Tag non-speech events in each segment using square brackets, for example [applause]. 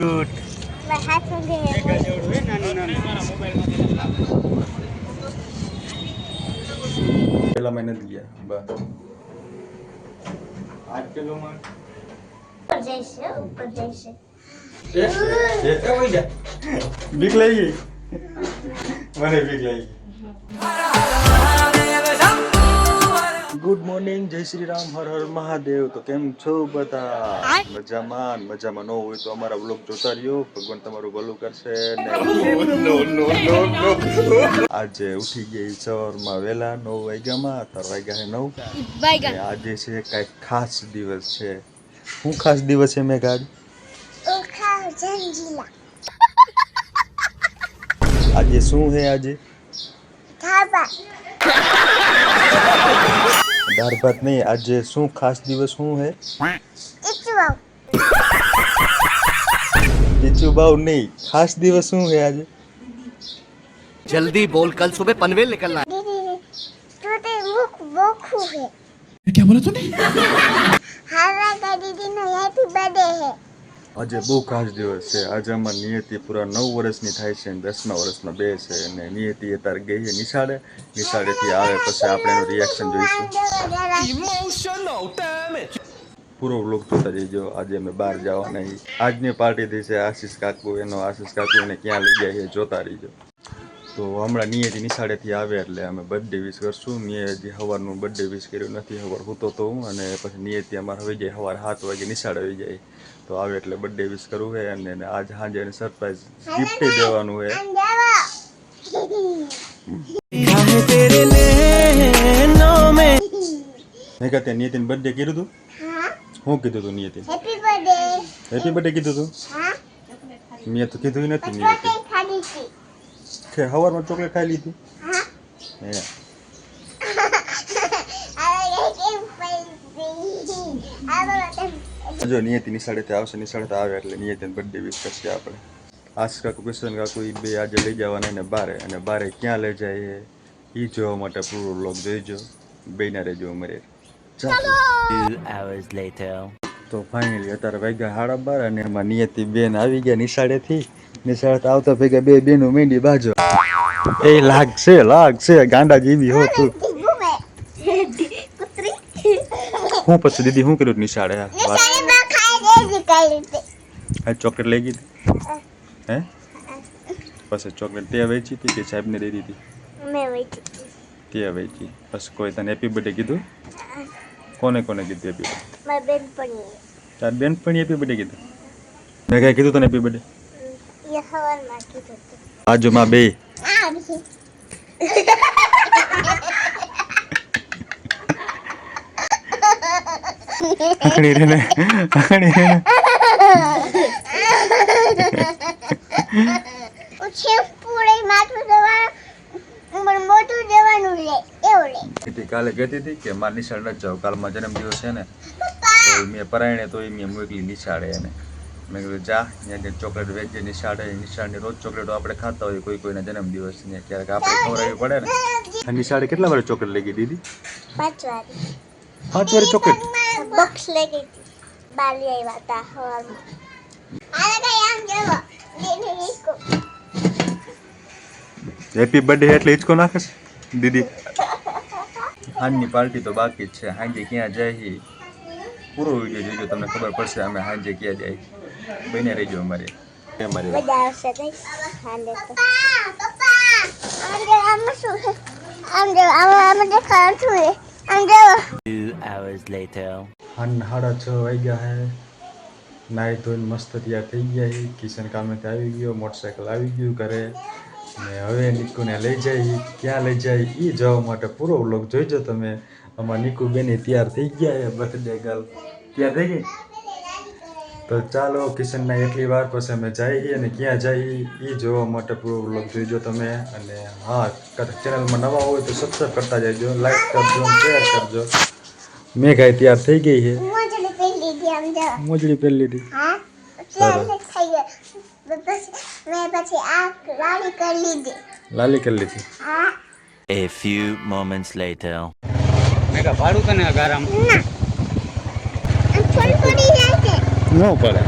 મારા હાથમાં પેલા મહિને જ ગયા બસ આઠ કિલોમાં ઉપર જઈશે ઉપર જઈશે બીક લઈ ગઈ મને બીક લઈ ગઈ ગુડ મોર્નિંગ જય શ્રી રામ હર હર મહાદેવ. તો કેમ છો બધા? મજામાં મજામાં ન હોય તો અમારા બ્લોગ જોતા રહ્યો. ભગવાન તમારું ભલું કરશે ને. આજે ઉઠી ગઈ સવારમાં વહેલા નવ વાગ્યામાં અત્યારે વાગ્યા છે નવ. આજે છે કાંઈક ખાસ દિવસ છે. શું ખાસ દિવસ છે મેં ગાડી આજે શું છે આજે? ધાબા. દાળ ભાત નહીં આજે શું ખાસ દિવસ શું છે ઇચવાવ બીજું બાવ નહીં ખાસ દિવસ શું છે આજે जल्दी बोल कल सुबह पनवेल निकलना है દીદી તો તે મુખ બોખું હે क्या बोला तूने હારા કા દીદી નો હેપી બર્થડે હે આજે બહુ ખાસ દિવસ છે. આજે અમાર નિયતિ પૂરા નવ વર્ષની થાય છે અને દસમા વર્ષમાં બે છે અને નિયતિ અત્યારે ગઈ છે નિશાળે. નિશાળેથી આવે પછી આપણે એનું રિએક્શન જોઈશું. પૂરો વ્લોગ જોતા જઈજો. આજે અમે બહાર જવાના નહીં આજની પાર્ટીથી છે આશીષ કાકુ. એનો આશીષ કાકુ એને ક્યાં લઈ જાય છે જોતા રહીજો. તો હમણાં નિયતિ નિશાળેથી આવે એટલે અમે બર્થડે વિશ કરશું. હજી સવારનું બર્થડે વિશ કર્યું નથી. સવાર હોતો તો હું અને પછી નિયતિ અમારે હવે જાય સવાર સાત વાગે નિશાળે આવી જાય. તો આવે એટલે બર્થડે વિશ કરવું છે અને આજ સાંજે એને સરપ્રાઈઝ ગિફ્ટ દેવાનું છે મેં નિયતિને બર્થડે કીધું હતું હા. કીધું હતું નિયતિન હેપી બર્થડે હેપી બર્થડે કીધું હા. મેં તો કીધું નથી નિયતિન કે સવારમાં ચોકલેટ ખાઈ લીધી? હા. [laughs] કેમ પડી? આ જો નિયતિ નિશાળેથી આવશે નિશાળેથી આવે એટલે નિયતિને બર્થડે વિશ કરશે આપણે. આશ કાકુ કિશન કાકુ એ બે આજે લઈ જવાના એને બારે અને બારે ક્યાં લઈ જાય એ જોવા માટે પૂરો લોક જોઈજો. બેના રહેજો અમારે. તો ફાઇનલી અત્યારે વાગ્યા સાડા બાર અને એમાં નિયતિ બેન આવી ગયા નિશાળેથી. નિશાળે આવતા ભેગા બે બેનો મેંડી બાજો. એ લાગશે લાગશે ગાંડા જેવી હો તું. હું પછી દીદી શું કર્યું નિશાળે? વાત નિશાળે માં ખાઈ દેજી કરી હતી આ ચોકલેટ લઈ ગઈ હતી? હે. પછી ચોકલેટ તે વેચી હતી કે સાહેબને દઈ દીધી? મેં તે વેચી. બસ કોઈ તને હેપી બર્થડે કીધું? કોને કોને કીધું હેપી મારી બેન તાર બેન પણ હેપી બર્થડે કીધું? મેં કઈ કીધું તને હેપી બર્થડે એ હવારમાં કીધું બાજુમાં બે. આ છે. આકડી રે ને આકડી રે ને છે પૂરે માથું દેવાનું પણ મોટું દેવાનું લે એવું લે કીધી કાલે કહેતી હતી કે મારે નિશાળ નથી જાવ કાલમાં જન્મદિવસ છે ને તો મેં પરાયણે તો એ મેં મોકલી નિશાળે એને. મેં કીધું જા ત્યાં ચોકલેટ વેચે નિશાળે નિશાળની રોજ ચોકલેટો આપણે ખાતા હોય કોઈ કોઈના જન્મદિવસ ને ક્યારેક આપણે ખવડાવવી પડે ને. આ નિશાળે કેટલા વાર ચોકલેટ લઈ ગઈ દીદી? પાંચ વાર. ચોકલેટ? બોક્સ લઈ ગઈ હતી. બાલી આવ્યા હતા આમ જવો. ઈકો હેપી બર્થડે એટલે હિંચકો નાખે છે? દીદી. હાંજની પાર્ટી તો બાકી જ છે. હાંજે ક્યાં જાય પૂરો વીડિયો જોજો તમને ખબર પડશે અમે હાંજે ક્યાં જાય બને રહેજો અમારે. અમારે સાડા છ વાગ્યા હે. નાઈ ધોઈને મસ્ત તૈયાર થઈ ગયા કિશન કામેથી આવી ગયો મોટરસાયકલ આવી ગયું ઘરે. ને હવે નિકુને લઈ જાય ક્યાં લઈ જાય એ જવા માટે પૂરો વ્લોગ જોઈજો તમે. અમારા નિકુ બેને તૈયાર થઈ ગયા છે બર્થડે ગર્લ તૈયાર થઈ ગઈ? તો ચાલો કિશનના એટલી વાર પછી અમે જઈએ અને ક્યાં જઈએ એ જોવા માટે પૂરો વ્લોગ જોઈજો તમે. અને હા ચેનલમાં નવા હોય તો સબસ્ક્રાઈબ કરતા જજો લાઈક કરજો શેર કરજો. મેં કાંઈ તૈયાર થઈ ગઈ છે. મોજડી પહેરી લીધી આમ મેં પછી આ લાલી કરી લીધી. લાલી A few moments later. મેં કા ભાડું કને નો પડે પડે.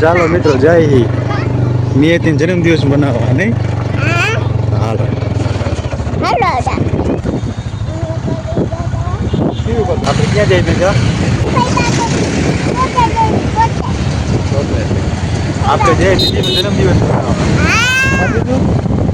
ચાલો મિત્રો જાય મેં નિયતિન જન્મદિવસ મનાવવા નહીં? હાલો. હાલો આપણે ક્યાં જઈ જો આપણે જઈએ દીદીનો જન્મદિવસ બનાવવા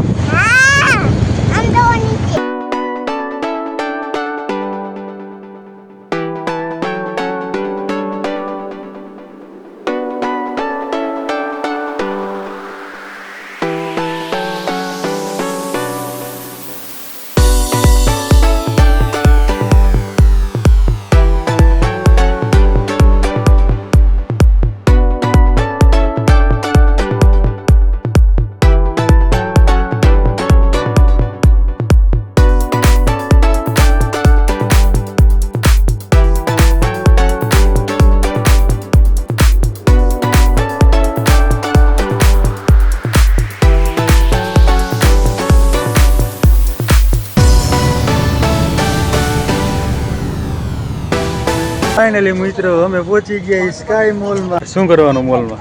ફાઇનલી મિત્રો, અમે પહોંચી ગયા સ્કાય મોલમાં શું કરવાનું મોલમાં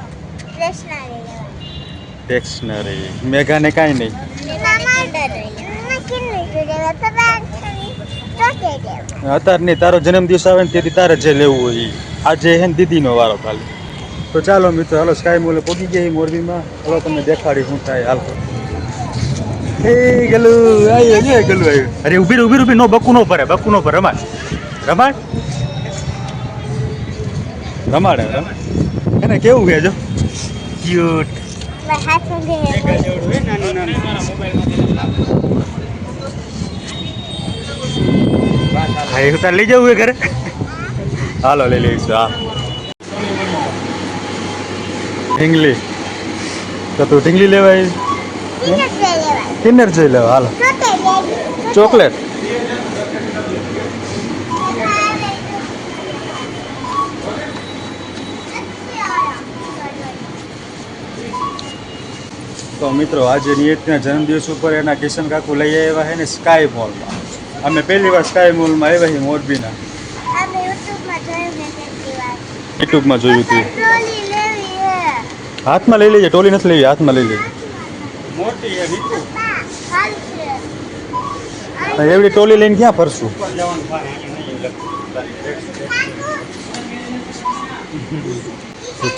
ટેક્સનરી મેઘાને કાંઈ નહીં. અત્યારે નહીં, તારો જન્મદિવસ આવે ને તેથી તારે જે લેવું હોય. આજે હે ને દીદીનો વારો ખાલી. તો ચાલો મિત્રો, હાલો સ્કાય મોલે પહોંચી ગયા મોરબીમાં. હાલો, તમને દેખાડી શું થાય. હાલ. એ ગલું ને ગલુ, આયો. અરે, ઊભી ઊભી ઊભી નો, બકુ નો ભરે, બકુ નો ભરે, રમાડ. રમાડ. રમાડે એને કેવું કે જો ક્યુટ હા એ તાર લઈ જવું એ ઘરે. હાલો લઈ લઈશું હા. ઢીંગલી. તો તું ઢીંગલી લેવાય? કિન્નર જઈ લેવા હાલો ચોકલેટ. તો મિત્રો આજે નિયતના જન્મદિવસ ઉપર એના કિશન કાકુ લઈ આવ્યા છે ને સ્કાય મોલમાં અમે પહેલી વાર સ્કાય મોલમાં આવ્યા છીએ મોરબીના. યુટ્યુબમાં જોયું હતું. હાથમાં લઈ લેજે ટોલી નથી લેવી હાથમાં લઈ લેજે. એવડી ટોલી લઈને ક્યાં ફરશું?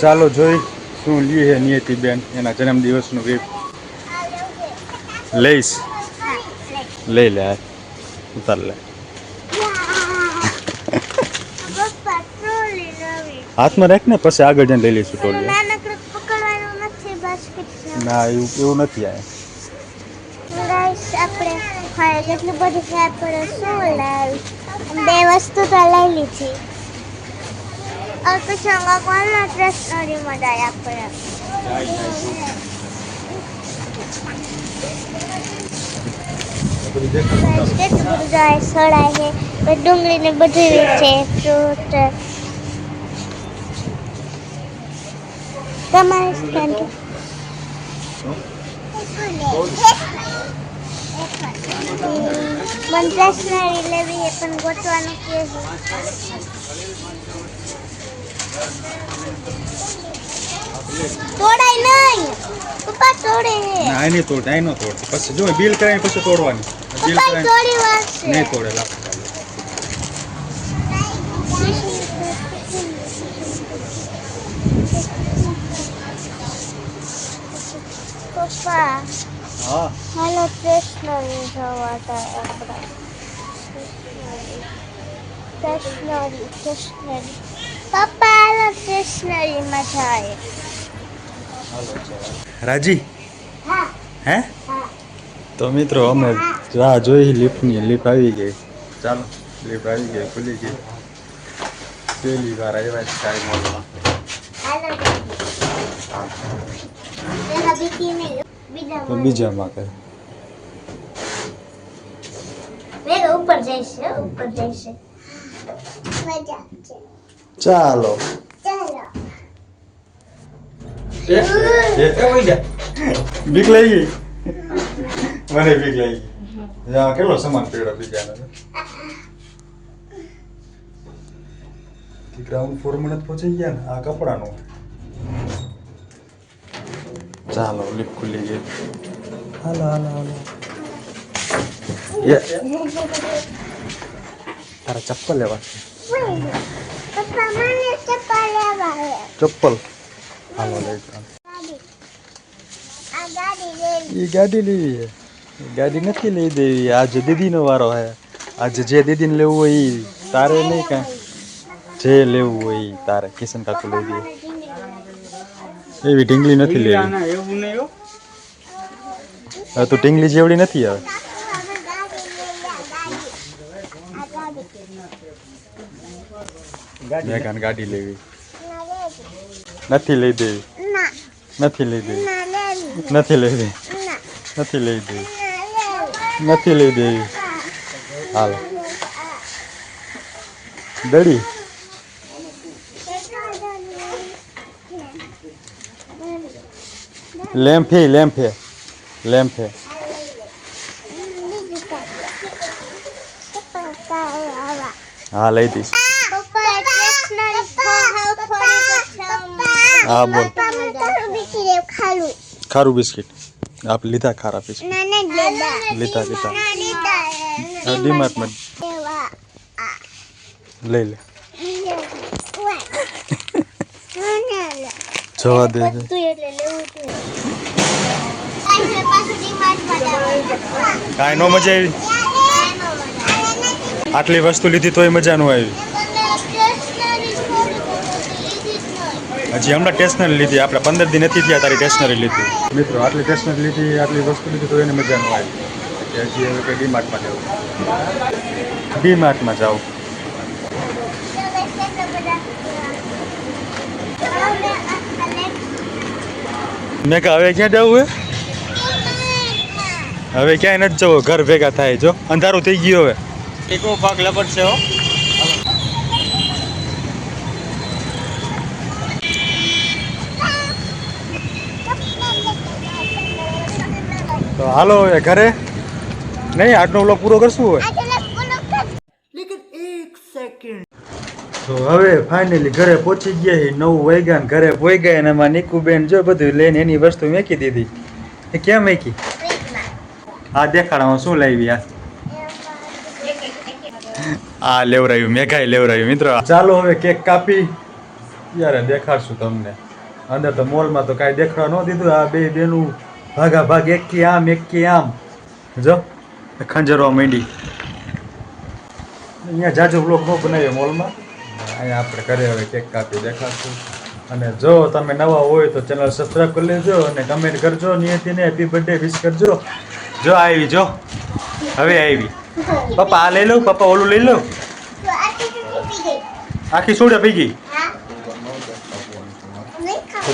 ચાલો જોઈ. શું લ્યું છે નિયતિબેન એના જન્મદિવસનું ગિફ્ટ લઈશ. લઈ લે ઉતાર લે. હાથમાં રાખ ને, પછી આગળ જઈને લઈ લઈશું ટોલી ના, એવું એવું નથી આ. આપણે હા બધું છે આપણે શું લાવી બે વસ્તુ તો લઈ લીધી. અલ્પસંખ્યકોના પ્રશ્નોની મદદ આપે કેટલું બધું સળાય છે ડુંગળી ને બધું છે ફ્રૂટ તમારે મને સ્ટેશનરી લેવી એ પણ ગોઠવાનું કે તોડાય નહીં. પપ્પા તોડે. ના એને તોડ એનો તોડ. પછી જો બિલ કરાય પછી તોડવાની. બિલ કરાય તોડી વાગશે નહીં તોડે લા પપ્પા હા. હાલો સ્ટેશનરી જવા તા આપણે. સ્ટેશનરી સ્ટેશનરી પપ્પા હાલો સ્ટેશનરીમાં જાય રાજી હા હે હા તો મિત્રો અમે રાહ જોઈ લિફ્ટની લિફ્ટ આવી ગઈ ચાલો લિફ્ટ આવી ગઈ ખુલી ગઈ પહેલી વાર આવ્યા છે સ્કાય મોલમાં હાલો પેલા બીજી નહીં બીજા તો બીજામાં કરે વેગ ઉપર જઈશે ઉપર જઈશે મજા છે ચાલો. ચાલો બીક લઈ ગઈ? મને બીક લઈ ગઈ. કેટલો સમાન પડ્યો બીજાનો ગ્રાઉન્ડ ફોરમાં પહોંચી ગયા ને? આ કપડાનું. ચાલો લિફ્ટ ખુલી ગઈ. હાલો હાલો હાલો. તારા ચપ્પલ લેવા છે પપ્પા મને ચપ્પલ લેવા છે. ચપ્પલ હાલો લઈ જાઓ ગાડી. આ ગાડી લેવી. એ ગાડી લેવી છે એ ગાડી નથી લઈ દેવી આજે દીદીનો વારો હે આજે જે દીદીને લેવું હોય એ તારે નહીં કાંઈ જે લેવું હોય ઈ તારે કિશન કાકુ લઈ દે એવી ઢીંગલી નથી લેવી ના એવું નહીં હો હવે તું ઢીંગલી જેવડી નથી હવે અમે ગાડી લઈ લે, ગાડી. આ ગાડી. મેં કાન ગાડી લેવી. નથી લઈ દેવી. નથી લઈ દેવી. નથી લઈ દેવી નથી લઈ દેવી. નથી લઈ દેવી. હાલ. દડી. લેમ્ફે લેમ્ફે લેમ્ફે હા લઈ દઈશ. હા, બોલ. ખારું બિસ્કિટ. આપ લીધા ખારા બિસ્કિટ. લીધા. લીધા ડીમાર્ટમાં લઈ લે. જવા દે. કાંઈ નો મજા આવી? આટલી વસ્તુ લીધી તોય મજા નો આવી. હજી હમણાં સ્ટેશનરી લીધી. આપણે પંદર દિન નથી થયા તારી સ્ટેશનરી લીધી. મિત્રો આટલી સ્ટેશનરી લીધી આટલી વસ્તુ લીધી તો એને મજા ન આવી. એટલે હજી હવે કે ડીમાર્ટમાં જવું ડીમાર્ટમાં જાઉં મેં કહે હવે ક્યાં જવું હે? હવે ક્યાંય નથી જવું ઘર ભેગા થાય જો અંધારું થઈ ગયું હવે. એકો ભાગ લપટ છે હો. હાલો હવે ઘરે? નહીં આજનો વ્લોગ પૂરો કરશું હોય તો હવે ફાઇનલી ઘરે પહોંચી ગયા નવ વાગ્યા ને ઘરે પોઈ ગયા ને એમાં નીકુબેન જો બધું લઈને એની વસ્તુ મેકી દીધી. એ ક્યાં મેકી? આ દેખાડામાં શું લાવી આ? આ લેવરાયું મેઘાઈ લેવરાયું મિત્રો. ચાલો હવે કેક કાપી. યારે દેખાડશું તમને. અંદર તો મોલમાં તો કાંઈ દેખાડવા ન દીધું. આ બે બેનું ભાગા ભાગ એકી આમ એકી આમ. જો ખંજરવા માંડી. અહીંયા જાજો બ્લોક ન બનાવ્યો મોલમાં અહીંયા આપણે ઘરે હવે કેક કાપી દેખાડશું. અને જો તમે નવા હોય તો ચેનલ સબસ્ક્રાઈબ કરી લેજો અને કમેન્ટ કરજો નિયતિને હેપી બર્થડે વિશ કરજો. જો આવી જો. હવે આવી. પપ્પા આ લઈ લો પપ્પા ઓલું લઈ લો. આખી સોડા પી ગઈ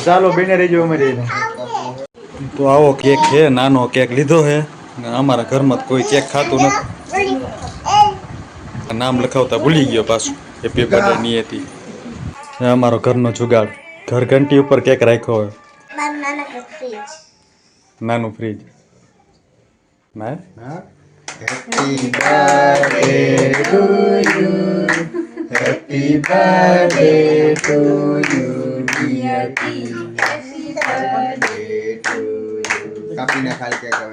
ચાલો બેને રહેજો અમે રહીને તો આવો કેક છે નાનો કેક લીધો છે. અમારા ઘરમાં કોઈ કેક ખાતું નથી. નામ લખાવતા ભૂલી ગયો પાછું. એ પેપરની હતી અમારો ઘરનો જુગાડ. ઘર ઘંટી ઉપર કેક રાખ્યો હોય. નાનું ફ્રીજ ના? કાપીને ખાલી કેક હવે હવે કેટલું આ યાર, ખાધું?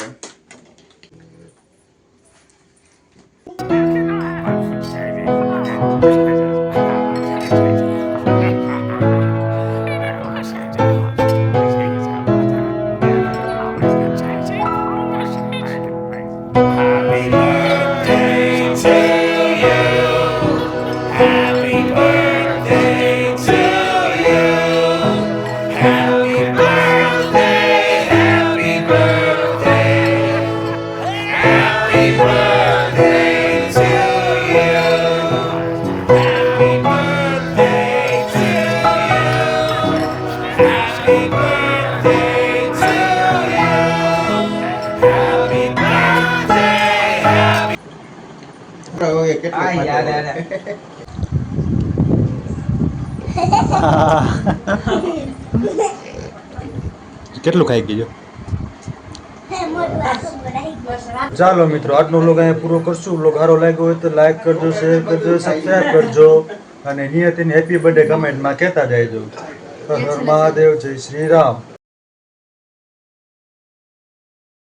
યાર. [laughs] કેટલું ખાઈ ગયું ચાલો મિત્રો આજનો લોગ અહીંયા પૂરો કરશું. લોગ સારો લાગ્યો હોય તો લાઈક કરજો શેર કરજો સબસ્ક્રાઈબ કરજો અને નિયતિને હેપી બર્થડે કમેન્ટમાં કહેતા જાય હર હર મહાદેવ જય શ્રી રામ.